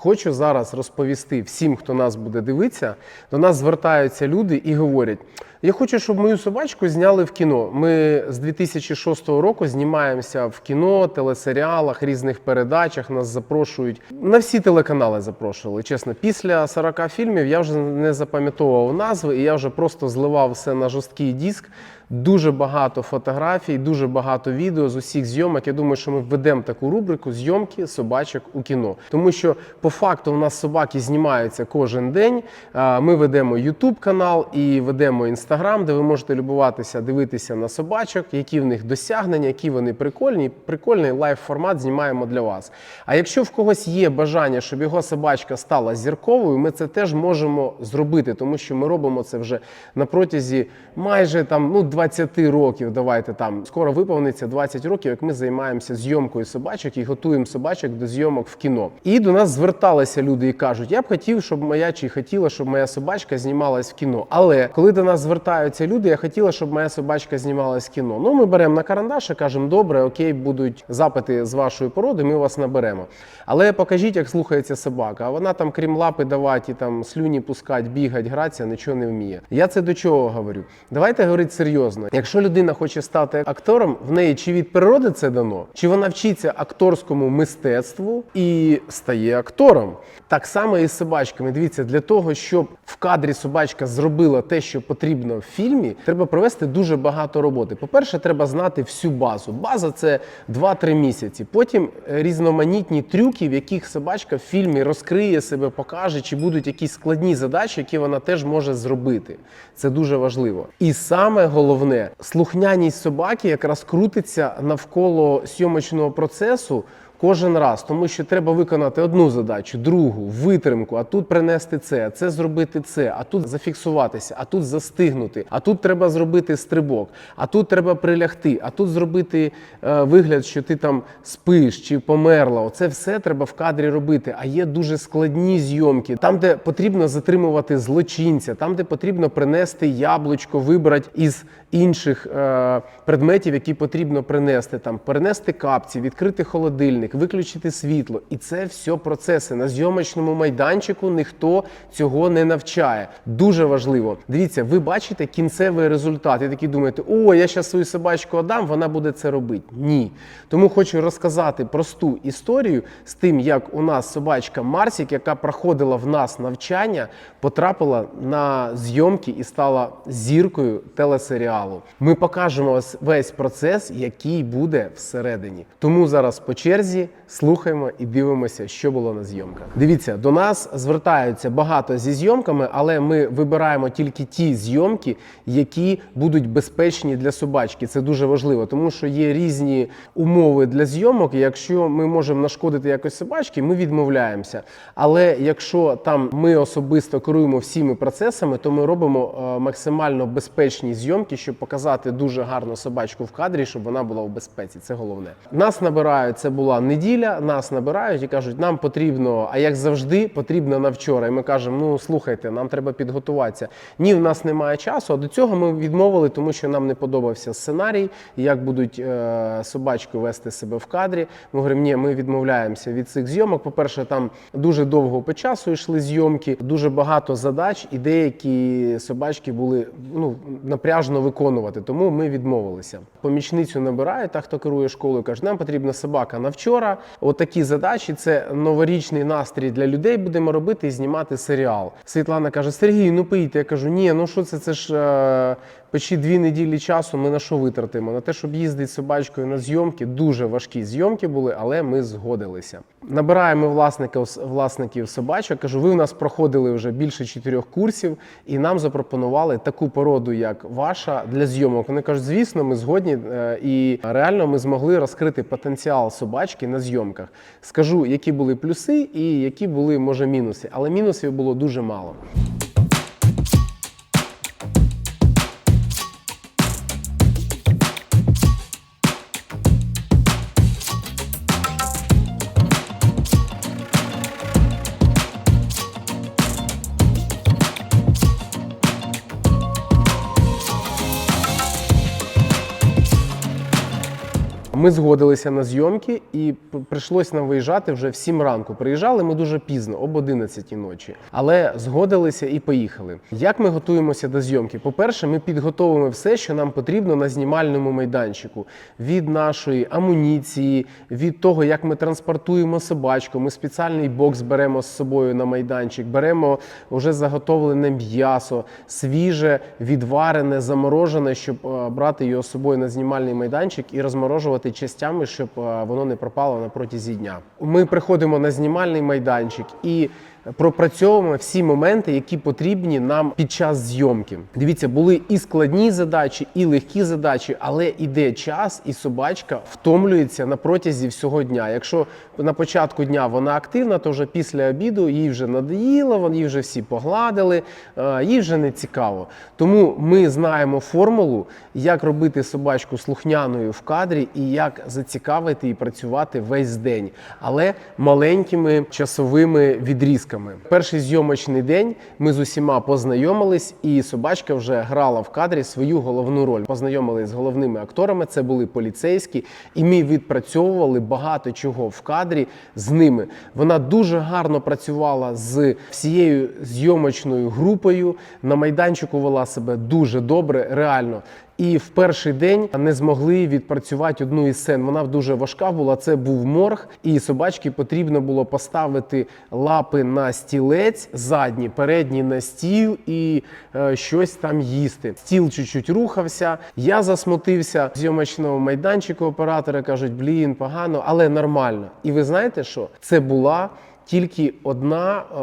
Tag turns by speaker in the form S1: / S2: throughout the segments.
S1: Хочу зараз розповісти всім, хто нас буде дивитися. До нас звертаються люди і говорять: я хочу, щоб мою собачку зняли в кіно. Ми з 2006 року знімаємося в кіно, телесеріалах, різних передачах. Нас запрошують на всі телеканали. Запрошували. Чесно, після 40 фільмів я вже не запам'ятовував назви, і я вже просто зливав все на жорсткий диск. Дуже багато фотографій, дуже багато відео з усіх зйомок. Я думаю, що ми введемо таку рубрику зйомки собачок у кіно. Тому що по факту у нас собаки знімаються кожен день. Ми ведемо YouTube канал і ведемо Instagram, де ви можете любуватися, дивитися на собачок, які в них досягнення, які вони прикольні. Прикольний лайв формат знімаємо для вас. А якщо в когось є бажання, щоб його собачка стала зірковою, ми це теж можемо зробити, тому що ми робимо це вже на протязі майже там ну 20 років. Давайте там скоро виповниться 20 років, як ми займаємося зйомкою собачок і готуємо собачок до зйомок в кіно. І до нас зверталися люди і кажуть: я б хотів, щоб моя чи хотіла, щоб моя собачка знімалась в кіно. Але коли до нас звертаються люди, я хотіла, щоб моя собачка знімалась в кіно. Ну ми беремо на карандаш і кажемо, добре, окей, будуть запити з вашої породи, ми вас наберемо. Але покажіть, як слухається собака. А вона там, крім лапи давати, там слюні пускати, бігати, гратися, нічого не вміє. Я це до чого говорю? Давайте говорити серйозно. Якщо людина хоче стати актором, в неї чи від природи це дано, чи вона вчиться акторському мистецтву і стає актором. Так само і з собачками. Дивіться, для того, щоб в кадрі собачка зробила те, що потрібно в фільмі, треба провести дуже багато роботи. По-перше, треба знати всю базу. База це 2-3 місяці. Потім різноманітні трюки, в яких собачка в фільмі розкриє себе, покаже, чи будуть якісь складні задачі, які вона теж може зробити. Це дуже важливо. І саме головне, слухняність собаки якраз крутиться навколо сйомочного процесу. Кожен раз, тому що треба виконати одну задачу, другу, витримку, а тут принести це, а це зробити це, а тут зафіксуватися, а тут застигнути, а тут треба зробити стрибок, а тут треба прилягти, а тут зробити е, вигляд, що ти там спиш чи померла. Оце все треба в кадрі робити. А є дуже складні зйомки, там, де потрібно затримувати злочинця, там, де потрібно принести яблучко, вибрати із інших е, предметів, які потрібно принести, там перенести капці, відкрити холодильник, виключити світло. І це все процеси. На зйомочному майданчику ніхто цього не навчає. Дуже важливо. Дивіться, ви бачите кінцевий результат. І такі думаєте, о, я зараз свою собачку отдам, вона буде це робити. Ні. Тому хочу розказати просту історію з тим, як у нас собачка Марсік, яка проходила в нас навчання, потрапила на зйомки і стала зіркою телесеріалу. Ми покажемо весь процес, який буде всередині. Тому зараз по черзі наразі слухаємо і дивимося, що було на зйомках. Дивіться, до нас звертаються багато зі зйомками, але ми вибираємо тільки ті зйомки, які будуть безпечні для собачки. Це дуже важливо, тому що є різні умови для зйомок. Якщо ми можемо нашкодити якось собачки, ми відмовляємося. Але якщо там ми особисто керуємо всіми процесами, то ми робимо е, максимально безпечні зйомки, щоб показати дуже гарну собачку в кадрі, щоб вона була у безпеці. Це головне. Нас набирають. Це була неділя. Нас набирають і кажуть, нам потрібно, а як завжди, потрібно на вчора. І ми кажемо: ну слухайте, нам треба підготуватися. Ні, в нас немає часу. А до цього ми відмовили, тому що нам не подобався сценарій, як будуть е, собачки вести себе в кадрі. Ми говоримо, ні, ми відмовляємося від цих зйомок. По-перше, там дуже довго по часу йшли зйомки, дуже багато задач, і деякі собачки були ну напряжно виконувати. Тому ми відмовилися. Помічницю набирають, та хто керує школою, каже, нам потрібна собака на вчора. Отакі задачі. Це новорічний настрій для людей. Будемо робити і знімати серіал. Світлана каже: Сергій, ну пийте. Я кажу, ні, ну що це? Це ж. Почти дві неділі часу ми на що витратимо? На те, щоб їздити собачкою на зйомки. Дуже важкі зйомки були, але ми згодилися. Набираємо власників власників собачок. Кажу, ви у нас проходили вже більше чотирьох курсів, і нам запропонували таку породу, як ваша, для зйомок. Вони кажуть, звісно, ми згодні, е, і реально ми змогли розкрити потенціал собачки на зйомках. Скажу, які були плюси і які були може мінуси, але мінусів було дуже мало. Ми згодилися на зйомки, і прийшлось нам виїжджати вже в 7 ранку. Приїжджали ми дуже пізно, об 11 ночі. Але згодилися і поїхали. Як ми готуємося до зйомки? По-перше, ми підготовимо все, що нам потрібно на знімальному майданчику. Від нашої амуніції, від того, як ми транспортуємо собачку. Ми спеціальний бокс беремо з собою на майданчик, беремо вже заготовлене м'ясо, свіже, відварене, заморожене, щоб е, брати його з собою на знімальний майданчик і розморожувати частями, щоб е, воно не пропало на протязі дня. Ми приходимо на знімальний майданчик і пропрацьовуємо всі моменти, які потрібні нам під час зйомки. Дивіться, були і складні задачі, і легкі задачі, але іде час, і собачка втомлюється на протязі всього дня. Якщо на початку дня вона активна, то вже після обіду їй вже надоїло, вони вже всі погладили, е, їй вже не цікаво. Тому ми знаємо формулу, як робити собачку слухняною в кадрі і як зацікавити і працювати весь день, але маленькими часовими відрізками. Перший зйомочний день ми з усіма познайомились, і собачка вже грала в кадрі свою головну роль. Познайомились з головними акторами. Це були поліцейські, і ми відпрацьовували багато чого в кадрі з ними. Вона дуже гарно працювала з всією зйомочною групою. На майданчику вела себе дуже добре, реально. І в перший день не змогли відпрацювати одну із сцен. Вона дуже важка була. Це був морг, і собачці потрібно було поставити лапи на стілець, задні, передні на стіл і е, щось там їсти. Стіл чуть-чуть рухався. Я засмутився зйомочного майданчику. Оператори кажуть, блін, погано, але нормально. І ви знаєте що? Це була тільки одна е,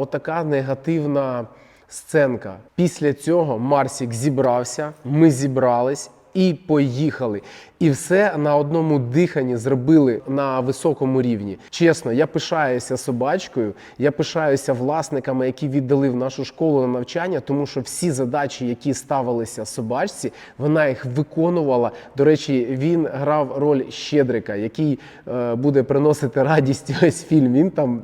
S1: отака негативна сценка. Після цього Марсік зібрався, ми зібрались і поїхали. І все на одному диханні зробили на високому рівні. Чесно, я пишаюся собачкою, я пишаюся власниками, які віддали в нашу школу на навчання, тому що всі задачі, які ставилися собачці, вона їх виконувала. До речі, він грав роль Щедрика, який е, буде приносити радість весь фільм. Він там,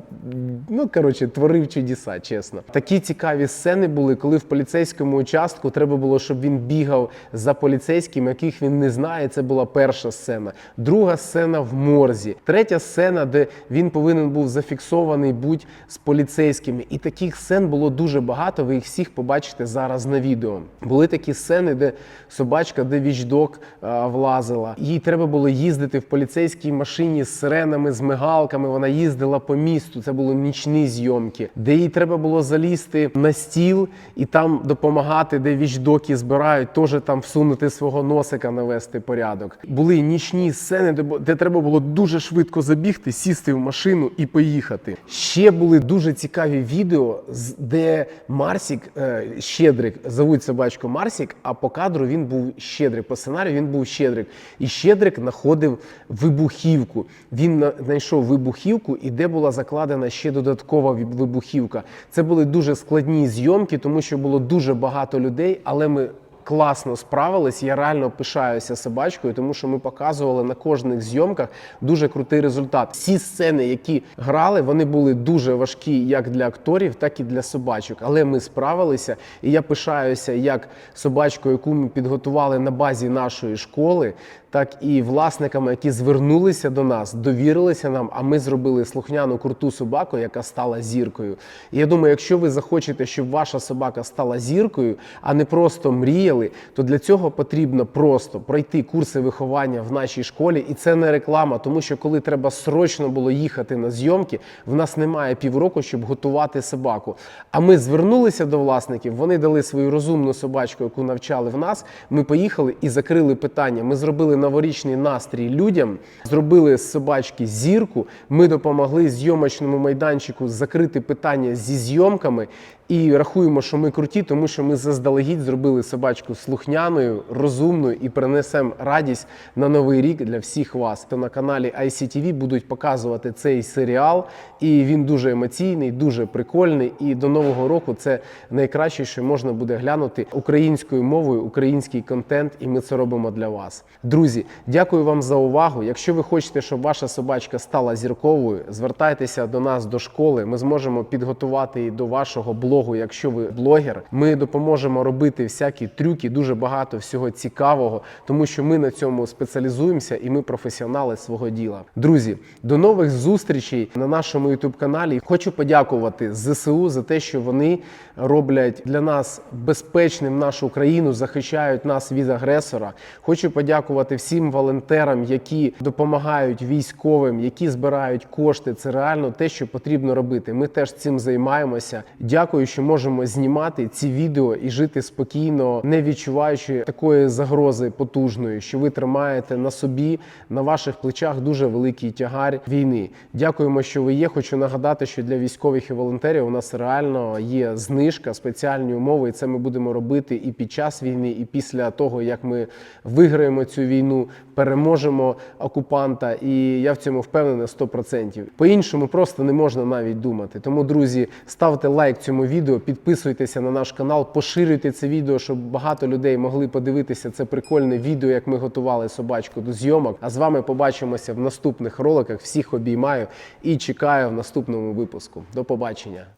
S1: ну коротше, творив чудеса, чесно. Такі цікаві сцени були, коли в поліцейському участку треба було, щоб він бігав за поліцейським, яких він не знає. Це була перша сцена. Друга сцена в морзі. Третя сцена, де він повинен був зафіксований будь з поліцейськими. І таких сцен було дуже багато. Ви їх всіх побачите зараз на відео. Були такі сцени, де собачка, де вічдок а, влазила. Їй треба було їздити в поліцейській машині з сиренами, з мигалками. Вона їздила по місту. Це були нічні зйомки, де їй треба було залізти на стіл і там допомагати, де вічдоки збирають, теж там всунути свого носика, навести порядок. Були нічні сцени, де, треба було дуже швидко забігти, сісти в машину і поїхати. Ще були дуже цікаві відео, де Марсік, е, Щедрик, зовуть собачку Марсік, а по кадру він був Щедрик. По сценарію він був Щедрик. І Щедрик знаходив вибухівку. Він знайшов вибухівку, і де була закладена ще додаткова вибухівка. Це були дуже складні зйомки, тому що було дуже багато людей, але ми класно справились. Я реально пишаюся собачкою, тому що ми показували на кожних зйомках дуже крутий результат. Всі сцени, які грали, вони були дуже важкі як для акторів, так і для собачок. Але ми справилися, і я пишаюся як собачкою, яку ми підготували на базі нашої школи. Так і власниками, які звернулися до нас, довірилися нам, а ми зробили слухняну круту собаку, яка стала зіркою. І я думаю, якщо ви захочете, щоб ваша собака стала зіркою, а не просто мріяли, то для цього потрібно просто пройти курси виховання в нашій школі. І це не реклама, тому що коли треба срочно було їхати на зйомки, в нас немає півроку, щоб готувати собаку. А ми звернулися до власників, вони дали свою розумну собачку, яку навчали в нас. Ми поїхали і закрили питання. Ми зробили новорічний настрій людям, зробили з собачки зірку. Ми допомогли зйомочному майданчику закрити питання зі зйомками. І рахуємо, що ми круті, тому що ми заздалегідь зробили собачку слухняною, розумною і принесемо радість на новий рік для всіх вас. То на каналі ICTV будуть показувати цей серіал, і він дуже емоційний, дуже прикольний. І до нового року це найкраще, що можна буде глянути українською мовою, український контент, і ми це робимо для вас. Друзі. Дякую вам за увагу. Якщо ви хочете, щоб ваша собачка стала зірковою, звертайтеся до нас до школи. Ми зможемо підготувати її до вашого блогу, якщо ви блогер. Ми допоможемо робити всякі трюки, дуже багато всього цікавого, тому що ми на цьому спеціалізуємося і ми професіонали свого діла. Друзі, до нових зустрічей на нашому youtube каналі. Хочу подякувати ЗСУ за те, що вони роблять для нас безпечним нашу країну, захищають нас від агресора. Хочу подякувати всім волонтерам, які допомагають військовим, які збирають кошти. Це реально те, що потрібно робити. Ми теж цим займаємося. Дякую, що можемо знімати ці відео і жити спокійно, не відчуваючи такої загрози потужної, що ви тримаєте на собі, на ваших плечах дуже великий тягар війни. Дякуємо, що ви є. Хочу нагадати, що для військових і волонтерів у нас реально є знижка, спеціальні умови. І це ми будемо робити і під час війни, і після того, як ми виграємо цю війну, переможемо окупанта. І я в цьому впевнений 100%. По-іншому просто не можна навіть думати. Тому, друзі, ставте лайк цьому відео, підписуйтеся на наш канал, поширюйте це відео, щоб багато людей могли подивитися це прикольне відео, як ми готували собачку до зйомок. А з вами побачимося в наступних роликах. Всіх обіймаю і чекаю в наступному випуску. До побачення.